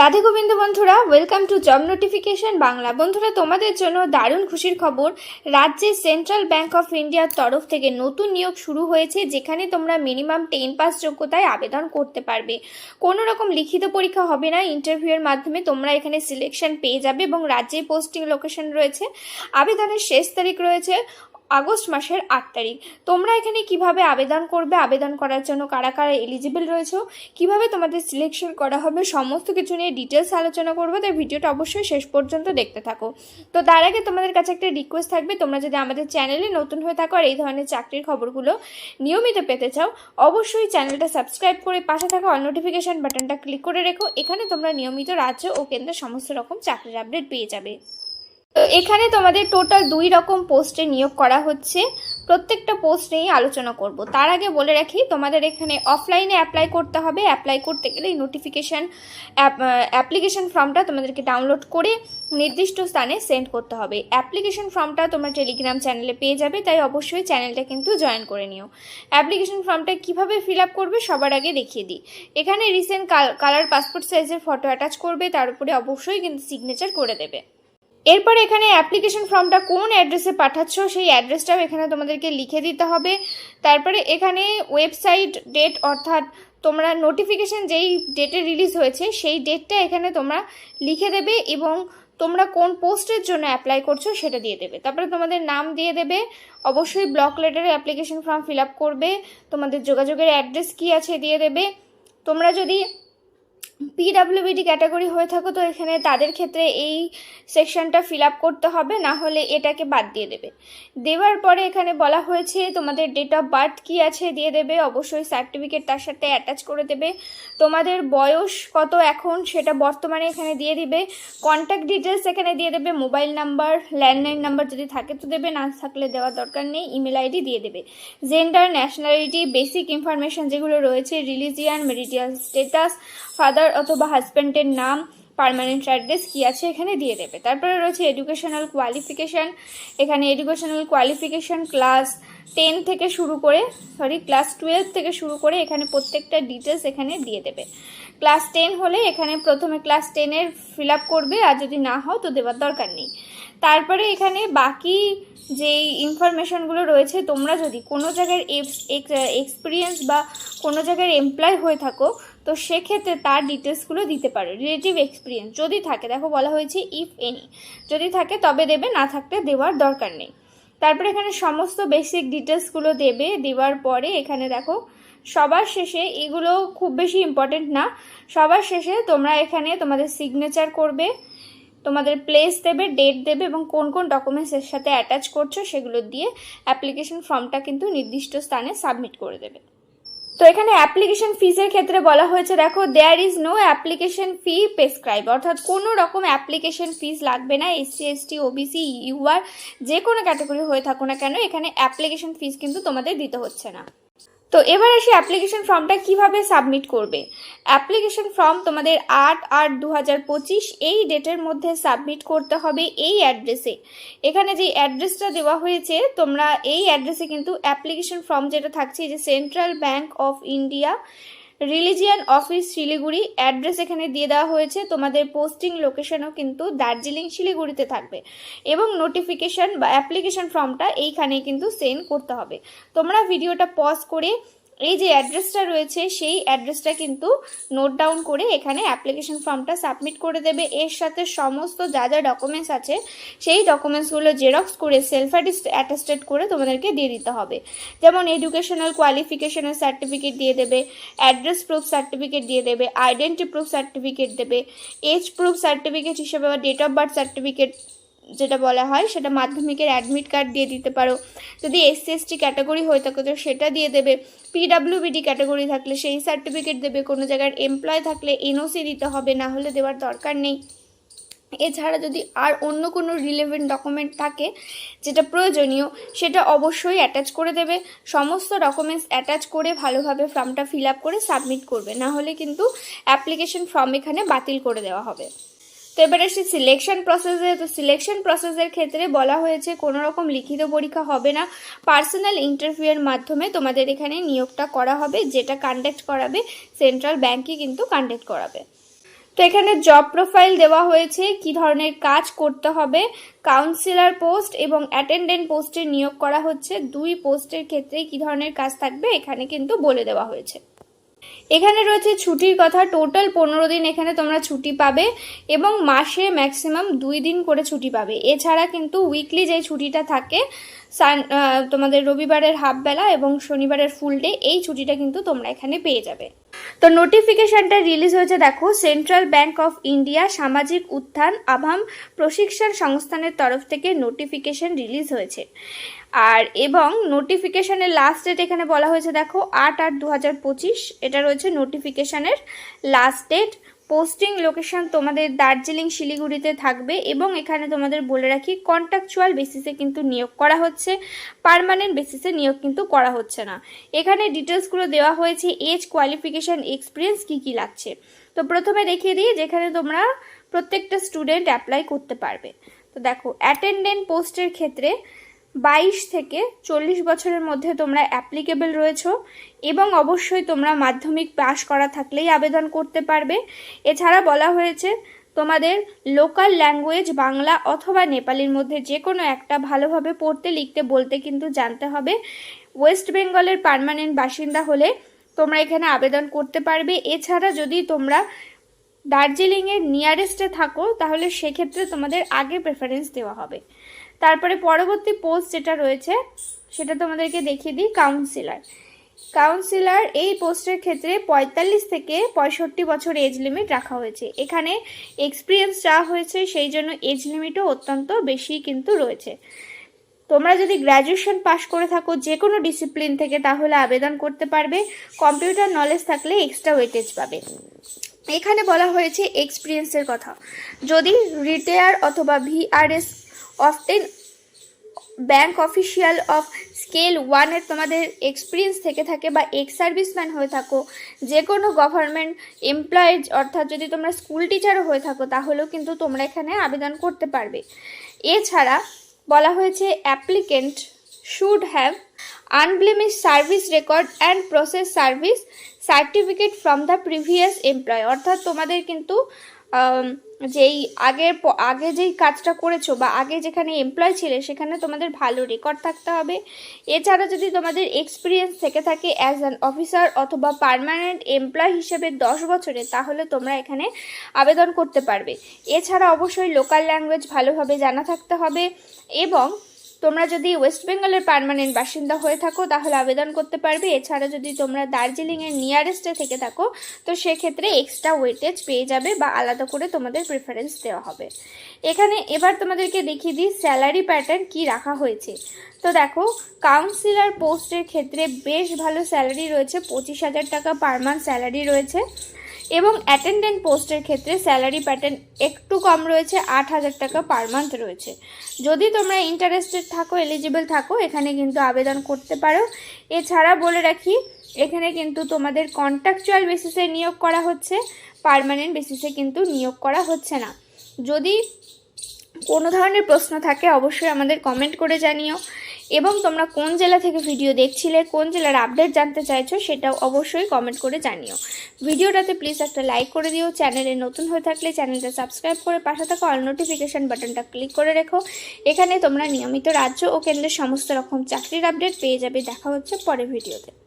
রাধে গোবিন্দ বন্ধুরা welcome to job notification Bangla. বন্ধুরা, তোমাদের জন্য দারুণ খুশির খবর, রাজ্যে সেন্ট্রাল ব্যাংক অফ ইন্ডিয়ার তরফ থেকে নতুন নিয়োগ শুরু হয়েছে, যেখানে তোমরা মিনিমাম টেন পাস যোগ্যতায় আবেদন করতে পারবে। কোনো রকম লিখিত পরীক্ষা হবে না ইন্টারভিউয়ের মাধ্যমে তোমরা এখানে সিলেকশন পেয়ে যাবে এবং রাজ্যে পোস্টিং লোকেশন রয়েছে। আবেদনের শেষ তারিখ রয়েছে আগস্ট মাসের আট তারিখ। তোমরা এখানে কীভাবে আবেদন করবে? আবেদন করার জন্য কারা কারা এলিজিবল রয়েছে? কীভাবে তোমাদের সিলেকশন করা হবে? সমস্ত কিছু নিয়ে ডিটেলস আলোচনা করব। তাই ভিডিওটা অবশ্যই শেষ পর্যন্ত দেখতে থাকো। তো তার আগে তোমাদের কাছে একটা রিকোয়েস্ট থাকবে। তোমরা যদি আমাদের চ্যানেলে নতুন হয়ে থাকো আর এই ধরনের চাকরির খবরগুলো নিয়মিত পেতে চাও, অবশ্যই চ্যানেলটা সাবস্ক্রাইব করে পাশে থাকা অল নোটিফিকেশন বাটনটা ক্লিক করে রেখো। এখানে তোমরা নিয়মিত রাজ্য ও কেন্দ্রের সমস্ত রকম চাকরির আপডেট পেয়ে যাবে। তো এখানে তোমাদের টোটাল দুই রকম পোস্টে নিয়োগ করা হচ্ছে। প্রত্যেকটা পোস্ট নিয়েই আলোচনা করব। তার আগে বলে রাখি, তোমাদের এখানে অফলাইনে অ্যাপ্লাই করতে হবে। অ্যাপ্লাই করতে গেলে এই নোটিফিকেশান অ্যাপ্লিকেশন ফর্মটা তোমাদেরকে ডাউনলোড করে নির্দিষ্ট স্থানে সেন্ড করতে হবে। অ্যাপ্লিকেশন ফর্মটা তোমরা টেলিগ্রাম চ্যানেলে পেয়ে যাবে, তাই অবশ্যই চ্যানেলটা কিন্তু জয়েন করে নিও। অ্যাপ্লিকেশন ফর্মটা কীভাবে ফিল আপ করবে সবার আগে দেখিয়ে দিই। এখানে রিসেন্ট কালার পাসপোর্ট সাইজের ফটো অ্যাটাচ করবে, তার উপরে অবশ্যই কিন্তু সিগনেচার করে দেবে। এরপর এখানে অ্যাপ্লিকেশন ফর্মটা কোন অ্যাড্রেসে পাঠাচ্ছ, সেই অ্যাড্রেসটাও এখানে তোমাদেরকে লিখে দিতে হবে। তারপরে এখানে ওয়েবসাইট ডেট অর্থাৎ তোমরা নোটিফিকেশন যেই ডেটে রিলিজ হয়েছে, সেই ডেটটা এখানে তোমরা লিখে দেবে এবং তোমরা কোন পোস্টের জন্য অ্যাপ্লাই করছ সেটা দিয়ে দেবে। তারপরে তোমাদের নাম দিয়ে দেবে, অবশ্যই ব্লক লেটারে অ্যাপ্লিকেশন ফর্ম ফিল করবে, তোমাদের যোগাযোগের অ্যাড্রেস কী আছে দিয়ে দেবে। তোমরা যদি পিডাব্লিউবিডি ক্যাটাগরি হয়ে থাকো, তো এখানে তাদের ক্ষেত্রে এই সেকশনটা ফিল আপ করতে হবে, না হলে এটাকে বাদ দিয়ে দেবে। দেওয়ার পরে এখানে বলা হয়েছে তোমাদের ডেট অফ বার্থ কী আছে দিয়ে দেবে, অবশ্যই সার্টিফিকেট তার সাথে অ্যাটাচ করে দেবে। তোমাদের বয়স কত এখন সেটা বর্তমানে এখানে দিয়ে দিবে। কন্ট্যাক্ট ডিটেলস এখানে দিয়ে দেবে মোবাইল নাম্বার ল্যান্ডলাইন নাম্বার যদি থাকে তো দেবে, না থাকলে দেওয়ার দরকার নেই ইমেল আইডি দিয়ে দেবে। জেন্ডার ন্যাশনালিটি বেসিক ইনফরমেশন যেগুলো রয়েছে রিলিজিয়ান মেরিটিয়াল স্টেটাস ফাদার অথবা হাজব্যান্ডের নাম পার্মানেন্ট অ্যাড্রেস কী আছে এখানে দিয়ে দেবে। তারপরে রয়েছে এডুকেশনাল কোয়ালিফিকেশান এখানে এডুকেশনাল কোয়ালিফিকেশান ক্লাস টেন থেকে শুরু করে সরি ক্লাস টুয়েলভ থেকে শুরু করে এখানে প্রত্যেকটা ডিটেলস এখানে দিয়ে দেবে। ক্লাস টেন হলে এখানে প্রথমে ক্লাস টেনের ফিল আপ করবে, আর যদি না হয় তো দেওয়ার দরকার নেই। তারপরে এখানে বাকি যেই ইনফরমেশনগুলো রয়েছে, তোমরা যদি কোনো জায়গার এক্সপিরিয়েন্স বা কোনো জায়গার এমপ্লয় হয়ে থাকো তো সেক্ষেত্রে তার ডিটেলসগুলো দিতে পারো। রিলেটিভ এক্সপিরিয়েন্স যদি থাকে, দেখো বলা হয়েছে ইফ এনি যদি থাকে তবে দেবে, না থাকলে দেওয়ার দরকার নেই। তারপরে এখানে সমস্ত বেসিক ডিটেলসগুলো দেবে, দেওয়ার পরে এখানে দেখো, সবার শেষে এগুলো খুব বেশি ইম্পর্টেন্ট না। সবার শেষে তোমরা এখানে তোমাদের সিগনেচার করবে, তোমাদের প্লেস দেবে ডেট দেবে এবং কোন কোন ডকুমেন্টসের সাথে অ্যাটাচ করছ সেগুলো দিয়ে অ্যাপ্লিকেশন ফর্মটা কিন্তু নির্দিষ্ট স্থানে সাবমিট করে দেবে। তো এখানে অ্যাপ্লিকেশন ফিজের ক্ষেত্রে বলা হয়েছে, দেখো there is no application fee prescribe অর্থাৎ কোনো রকম অ্যাপ্লিকেশন ফিজ লাগবে না এসসি এসটি ওবিসি ইউআর যে কোনো ক্যাটাগরি হয়ে থাকো না কেন, এখানে অ্যাপ্লিকেশন ফিজ কিন্তু তোমাদের দিতে হচ্ছে না। তো এবার আসি অ্যাপ্লিকেশন ফর্মটা কীভাবে সাবমিট করবে? অ্যাপ্লিকেশন ফর্ম তোমাদের আট আট দু হাজার পঁচিশ এই ডেটের মধ্যে সাবমিট করতে হবে এই অ্যাড্রেসে এখানে যে অ্যাড্রেসটা দেওয়া হয়েছে, তোমরা এই অ্যাড্রেসে কিন্তু অ্যাপ্লিকেশন ফর্ম যেটা থাকছে যে Central Bank of India regional office Siliguri address এখানে দিয়ে দেওয়া হয়েছে। তোমাদের পোস্টিং লোকেশনও কিন্তু দার্জিলিং শিলিগুড়িতে থাকবে। এবং নোটিফিকেশন বা অ্যাপ্লিকেশন ফর্মটা এইখানেই কিন্তু সেন্ড করতে হবে। তোমরা ভিডিওটা পজ করে এই যে অ্যাড্রেসটা রয়েছে, সেই অ্যাড্রেসটা কিন্তু নোট ডাউন করে এখানে অ্যাপ্লিকেশন ফর্মটা সাবমিট করে দেবে। এর সাথে সমস্ত যা যা ডকুমেন্টস আছে, সেই ডকুমেন্টসগুলো জেরক্স করে সেলফ অ্যাটেস্টেড করে তোমাদেরকে দিয়ে দিতে হবে। যেমন এডুকেশনাল কোয়ালিফিকেশনের সার্টিফিকেট দিয়ে দেবে অ্যাড্রেস প্রুফ সার্টিফিকেট দিয়ে দেবে আইডেন্টি প্রুফ সার্টিফিকেট দেবে এজ প্রুফ সার্টিফিকেট হিসেবে বা ডেট অফ বার্থ সার্টিফিকেট যেটা বলা হয়, সেটা মাধ্যমিকের অ্যাডমিট কার্ড দিয়ে দিতে পারো। যদি এসসি এসটি ক্যাটাগরি হয়ে থাকে, তো সেটা দিয়ে দেবে। পিডাব্লিউবিডি ক্যাটাগরি থাকলে, সেই সার্টিফিকেট দেবে। কোনো জায়গার এমপ্লয় থাকলে এনওসি দিতে হবে, না হলে দেওয়ার দরকার নেই। এছাড়া যদি আর অন্য কোনো রিলেভেন্ট ডকুমেন্ট থাকে, যেটা প্রয়োজনীয়, সেটা অবশ্যই অ্যাটাচ করে দেবে। সমস্ত ডকুমেন্টস অ্যাটাচ করে ভালোভাবে ফর্মটা ফিল আপ করে সাবমিট করবে। না হলে কিন্তু অ্যাপ্লিকেশন ফর্ম এখানে বাতিল করে দেওয়া হবে। তো এবার আসছি সিলেকশন প্রসেসে তো সিলেকশন প্রসেসের ক্ষেত্রে বলা হয়েছে কোনো রকম লিখিত পরীক্ষা হবে না। পার্সোনাল ইন্টারভিউয়ের মাধ্যমে তোমাদের এখানে নিয়োগটা করা হবে, যেটা কন্ডাক্ট করাবে সেন্ট্রাল ব্যাংকই কিন্তু কন্ডাক্ট করাবে। তো এখানে জব প্রোফাইল দেওয়া হয়েছে, কি ধরনের কাজ করতে হবে কাউন্সিলর পোস্ট এবং অ্যাটেন্ডেন্ট পোস্টে নিয়োগ করা হচ্ছে। দুই পোস্টের ক্ষেত্রে কি ধরনের কাজ থাকবে, এখানে কিন্তু বলে দেওয়া হয়েছে। এখানে রয়েছে ছুটির কথা। টোটাল পনেরো দিন এখানে তোমরা ছুটি পাবে এবং মাসে ম্যাক্সিমাম দুই দিন করে ছুটি পাবে। এছাড়া কিন্তু উইকলি যে ছুটিটা থাকে সান তোমাদের রবিবারের হাফ বেলা এবং শনিবারের ফুল ডে এই ছুটিটা কিন্তু তোমরা এখানে পেয়ে যাবে। তো নোটিফিকেশনটা রিলিজ হয়েছে দেখো সেন্ট্রাল ব্যাংক অফ ইন্ডিয়া সামাজিক উত্থান আভাম প্রশিক্ষণ সংস্থানের তরফ থেকে নোটিফিকেশন রিলিজ হয়েছে। আর এবং নোটিফিকেশনের লাস্ট ডেট এখানে বলা হয়েছে দেখো, আট আট দু হাজার পঁচিশ, এটা রয়েছে নোটিফিকেশনের লাস্ট ডেট পোস্টিং লোকেশন তোমাদের দার্জিলিং, শিলিগুড়িতে থাকবে এবং এখানে তোমাদের বলে রাখি কন্ট্রাকচুয়াল বেসিসে কিন্তু নিয়োগ করা হচ্ছে। পার্মানেন্ট বেসিসে নিয়োগ কিন্তু করা হচ্ছে না। এখানে ডিটেলসগুলো দেওয়া হয়েছে এজ কোয়ালিফিকেশন এক্সপিরিয়েন্স কি কি লাগছে। তো প্রথমে দেখিয়ে দিই যেখানে তোমরা প্রত্যেকটা স্টুডেন্ট অ্যাপ্লাই করতে পারবে। তো দেখো অ্যাটেন্ডেন্ট পোস্টের ক্ষেত্রে বাইশ থেকে চল্লিশ বছরের মধ্যে তোমরা অ্যাপ্লিকেবল রয়েছো এবং অবশ্যই তোমরা মাধ্যমিক পাশ করা থাকলেই আবেদন করতে পারবে। এছাড়া বলা হয়েছে, তোমাদের লোকাল ল্যাঙ্গুয়েজ বাংলা অথবা নেপালির মধ্যে যে কোনো একটা ভালোভাবে পড়তে, লিখতে, বলতে কিন্তু জানতে হবে। ওয়েস্ট বেঙ্গলের পার্মানেন্ট বাসিন্দা হলে তোমরা এখানে আবেদন করতে পারবে। এছাড়া যদি তোমরা দার্জিলিংয়ের নিয়ারেস্টে থাকো, তাহলে সেক্ষেত্রে তোমাদের আগে প্রেফারেন্স দেওয়া হবে। তারপরে পরবর্তী পোস্ট যেটা রয়েছে, সেটা তোমাদেরকে দেখিয়ে দিই কাউন্সিলর কাউন্সিলর এই পোস্টের ক্ষেত্রে পঁয়তাল্লিশ থেকে পঁয়ষট্টি বছর এজ লিমিট রাখা হয়েছে। এখানে এক্সপিরিয়েন্স চাওয়া হয়েছে, সেই জন্য এজ লিমিটও অত্যন্ত বেশি কিন্তু রয়েছে। তোমরা যদি গ্র্যাজুয়েশন পাশ করে থাকো যে কোনো ডিসিপ্লিন থেকে তাহলে আবেদন করতে পারবে। কম্পিউটার নলেজ থাকলে এক্সট্রা ওয়েটেজ পাবে। এখানে বলা হয়েছে এক্সপিরিয়েন্সের কথা। যদি রিটায়ার অথবা VRS often bank official of scale ওয়ানের তোমাদের এক্সপিরিয়েন্স থেকে থাকে বা এক্স সার্ভিসম্যান হয়ে থাকো, যে কোনো গভর্নমেন্ট এমপ্লয়েজ অর্থাৎ যদি তোমরা স্কুল টিচারও হয়ে থাকো, তাহলেও কিন্তু তোমরা এখানে আবেদন করতে পারবে। এছাড়া বলা হয়েছে applicant should have unblemished service record and possess service certificate from the previous employer অর্থাৎ তোমাদের কিন্তু যেই আগের আগে যেই কাজটা করেছ বা আগে যেখানে এমপ্লয় ছিলে, সেখানে তোমাদের ভালো রেকর্ড থাকতে হবে। এছাড়া যদি তোমাদের এক্সপিরিয়েন্স থেকে থাকে অ্যাজ অ্যান অফিসার অথবা পারমানেন্ট এমপ্লয় হিসেবে দশ বছরে, তাহলে তোমরা এখানে আবেদন করতে পারবে। এছাড়া অবশ্যই লোকাল ল্যাঙ্গুয়েজ ভালোভাবে জানা থাকতে হবে এবং তোমরা যদি ওয়েস্ট বেঙ্গলের পারমানেন্ট বাসিন্দা হয়ে থাকো, তাহলে আবেদন করতে পারবে। এছাড়া যদি তোমরা দার্জিলিংয়ের নিয়ারেস্টে থেকে থাকো, তো সেক্ষেত্রে এক্সট্রা ওয়েটেজ পেয়ে যাবে বা আলাদা করে তোমাদের প্রেফারেন্স দেওয়া হবে। এখানে এবার তোমাদেরকে দেখিয়ে দিই স্যালারি প্যাটার্ন কি রাখা হয়েছে। তো দেখো কাউন্সিলর পোস্টের ক্ষেত্রে বেশ ভালো স্যালারি রয়েছে, পঁচিশ হাজার টাকা পার মান্থ স্যালারি রয়েছে। এবং অ্যাটেন্ডেন্ট পোস্টের ক্ষেত্রে স্যালারি প্যাটার্ন একটু কম রয়েছে, আট হাজার টাকা পার মান্থ রয়েছে। যদি তোমরা ইন্টারেস্টেড থাকো এলিজিবল থাকো, এখানে কিন্তু আবেদন করতে পারো। এছাড়া বলে রাখি, এখানে কিন্তু তোমাদের কন্ট্রাকচুয়াল বেসিসে নিয়োগ করা হচ্ছে পারমানেন্ট বেসিসে কিন্তু নিয়োগ করা হচ্ছে না। যদি কোনো ধরনের প্রশ্ন থাকে, অবশ্যই আমাদের কমেন্ট করে জানিও। এবং তোমরা কোন জেলা থেকে ভিডিও দেখছিলে, কোন জেলার আপডেট জানতে চাইছো সেটাও অবশ্যই কমেন্ট করে জানিও। ভিডিওটাতে প্লিজ একটা লাইক করে দিও। চ্যানেলে নতুন হয়ে থাকলে চ্যানেলটা সাবস্ক্রাইব করে পাশে থাকা অল নোটিফিকেশান বাটনটা ক্লিক করে রেখো। এখানে তোমরা নিয়মিত রাজ্য ও কেন্দ্রের সমস্ত রকম চাকরির আপডেট পেয়ে যাবে। দেখা হচ্ছে পরের ভিডিওতে।